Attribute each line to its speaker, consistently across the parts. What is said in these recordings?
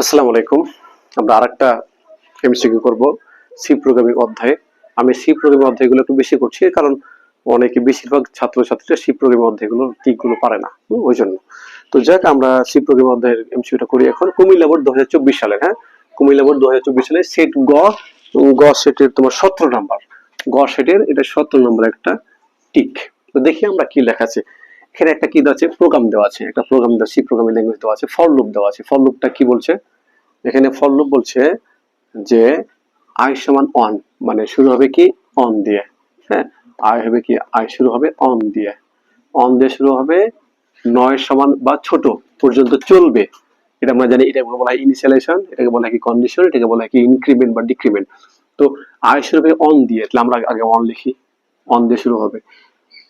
Speaker 1: আসসালামু আলাইকুম। আমরা আরেকটা এমসিকিউ করব সি প্রোগ্রামিং অধ্যায়ে। আমি সি প্রোগ্রামিং অধ্যায়গুলো একটু বেশি করছি, কারণ অনেকে বেশিরভাগ ছাত্রছাত্রীরা সি প্রোগ্রামিং অধ্যায়গুলো টিকগুলো পারে না ওই জন্য। তো যাক, আমরা সি প্রোগ্রামিং অধ্যায়ের এমসিকিউটা করি এখন। কুমিল্লা বোর্ড দু হাজার চব্বিশ সালে হ্যাঁ? কুমিল্লা বোর্ড দু হাজার চব্বিশ সালে সেট গ গ সেটের তোমার সতেরো নাম্বার গ সেটের এটা সতেরো নম্বর একটা টিক তো দেখি আমরা কি লেখা আছে। এখানে একটা কি দেওয়া আছে? প্রোগ্রাম দেওয়া আছে। একটা প্রোগ্রাম দেওয়া সি প্রোগ্রামিং ল্যাঙ্গুয়েজ দেওয়া আছে ফর লুপ দেওয়া আছে। ফর লুপটা কি বলছে? এখানে ফর লুপ বলছে যে আই সমান অন মানে শুরু হবে কি? অন দিয়ে। হ্যাঁ? আই হবে কি? আই শুরু হবে অন দিয়ে। অন দিয়ে শুরু হবে নয় সমান বা ছোট পর্যন্ত চলবে। এটা আমরা জানি, এটাকে বলা হয় ইনিশিয়ালাইজেশন এটাকে বলা হয় কি কন্ডিশন এটাকে বলা হয় কি ইনক্রিমেন্ট বা ডিক্রিমেন্ট তো আই শুরু হবে অন দিয়ে, তাহলে আমরা আগে অন লিখি। অন দিয়ে শুরু হবে।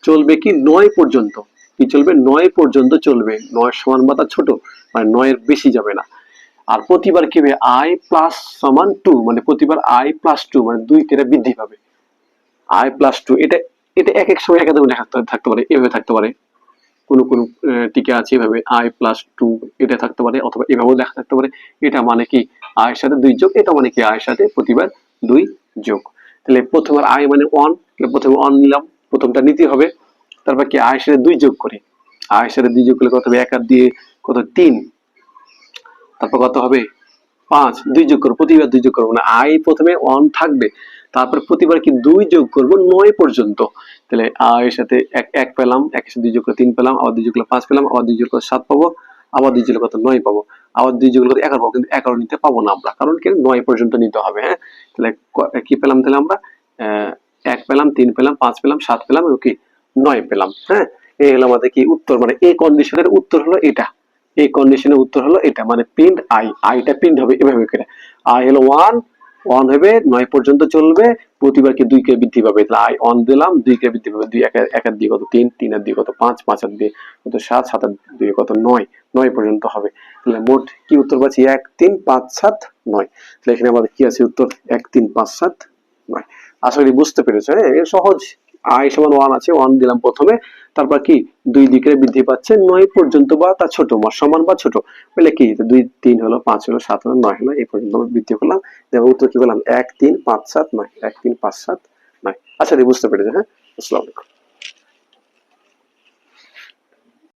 Speaker 1: চলবে কি? নয় পর্যন্ত। কি চলবে? নয় পর্যন্ত চলবে। নয় সমান বা তার ছোট মানে নয়ের বেশি যাবে না। আর প্রতিবার কি হবে? আই প্লাস সমান টু মানে প্রতিবার আই প্লাস টু মানে দুই তেরা বৃদ্ধি পাবে। আই প্লাস টু এটা এটা এক এক সময় একাধিক থাকতে- পারে, এভাবে থাকতে পারে। কোনো কোনো টিকে আছে এভাবে আই প্লাস টু এটা থাকতে পারে, অথবা এভাবেও লেখা থাকতে পারে। এটা মানে কি? আয়ের সাথে দুই যোগ, এটা মানে কি? আয়ের সাথে প্রতিবার দুই যোগ। তাহলে প্রথমবার আই মানে ওয়ান প্রথমে ওয়ান নিলাম, প্রথমটা নিতে হবে। তারপর কি আয়ের দুই যোগ করি আয়ের সাথে দুই যোগ করলে কত হবে এক আর দিয়ে কত তিন তারপর কত হবে পাঁচ দুই যোগ করব প্রতিবার দুই যোগ করব না আই প্রথমে ওয়ান থাকবে তারপর প্রতিবার কি দুই যোগ করব নয় পর্যন্ত তাহলে আয়ের সাথে এক এক পেলাম একের সাথে দুই যোগ করে তিন পেলাম আবার দুই যোগ করলে পাঁচ পেলাম আবার দুই যোগ করে সাত পাবো আবার দুই যোগ কত নয় পাবো আবার দুই যোগ করলে এগারো পাবো কিন্তু এগারো নিতে পাবো না আমরা কারণ কি নয় পর্যন্ত নিতে হবে হ্যাঁ তাহলে কি পেলাম তাহলে আমরা এক পেলাম তিন পেলাম পাঁচ পেলাম সাত পেলাম এবং কি নয় পেলাম হ্যাঁ? এই হলো আমাদের কি উত্তর মানে এই কন্ডিশনের উত্তর হলো এটা। এই কন্ডিশনের উত্তর হলো এটা মানে প্রিন্ট আই আইটা প্রিন্ট হবে এভাবে করে। আই হলো ওয়ান ওয়ান হবে, নয় পর্যন্ত চলবে, প্রতিবার কি দুই কে বৃদ্ধি পাবে? তাহলে আই অন দিলাম, দুই কে বৃদ্ধি পাবে, দুই এক আর দিয়ে কত তিন তিন আর দিয়ে কত পাঁচ পাঁচ আর দিয়ে কত সাত সাত আর দিয়ে কত নয় নয় পর্যন্ত হবে। তাহলে মোট কি উত্তর পাচ্ছি? এক, তিন, পাঁচ, সাত, নয়। তাহলে এখানে আমাদের কি আছে উত্তর? এক, তিন, পাঁচ, সাত, নয়। আশা করি বুঝতে পেরেছ হ্যাঁ? সহজ। আই সমান ওয়ান আছে ওয়ান দিলাম প্রথমে। তারপর কি? দুই দিকে বৃদ্ধি পাচ্ছে, নয় পর্যন্ত বা তার ছোট বা সমান বা ছোট। বলে কি? দুই, তিন হলো, পাঁচ হলো, সাত হলো, নয় হলো, এই পর্যন্ত বৃদ্ধি করলাম। এবং উত্তর কি বললাম? এক, তিন, পাঁচ, সাত, নয়। এক, তিন, পাঁচ, সাত, নয়। আচ্ছা বুঝতে পেরেছি হ্যাঁ? আসসালামু আলাইকুম।